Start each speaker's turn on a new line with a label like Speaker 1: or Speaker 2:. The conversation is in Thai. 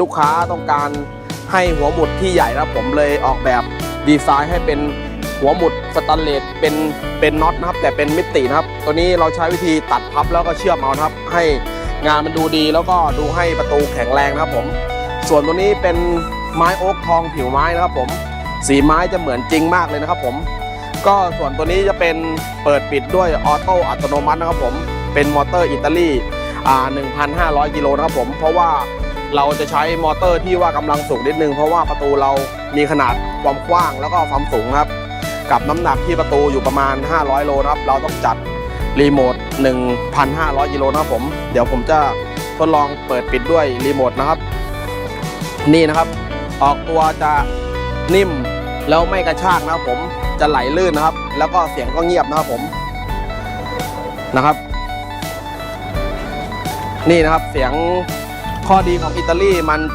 Speaker 1: ลูกค้าต้องการให้หัวหมุดที่ใหญ่นะครับผมเลยออกแบบดีไซน์ให้เป็นหัวหมุดสแตันเลสเป็นเป็นน็อตนะครับแต่เป็นมิตินะครับ ตัวนี้เราใช้วิธีตัดพับแล้วก็เชื่อมเอานะครับ ให้งานมันดูดีแล้วก็ดูให้ประตูแข็งแรงนะครับผม ส่วนตัวนี้เป็นไม้โอ๊กทองผิวไม้นะครับผม สีไม้จะเหมือนจริงมากเลยนะครับผม ก็ส่วนตัวนี้จะเป็นเปิดปิดด้วยออโต้อัตโนมัตินะครับผม เป็นมอเตอร์อิตาลีอ่า1,500 กิโลนะครับผม เพราะว่า เราจะใช้มอเตอร์ที่ว่ากำลังสูงนิดนึง เพราะว่าประตูเรามีขนาดความกว้างแล้วก็ความสูงครับ กับน้ำหนักที่ประตูอยู่ประมาณ 500 โลครับ เราต้องจัดรีโมท 1,500 กิโลนะครับผม เดี๋ยวผมจะทดลองเปิดปิดด้วยรีโมทนะครับ นี่นะครับ ออกตัวจะนิ่มแล้วไม่กระชากนะครับผมจะไหลลื่นนะครับ แล้วก็เสียงก็เงียบนะครับผมนะครับ นี่นะครับเสียง ข้อดีของอิตาลีมัน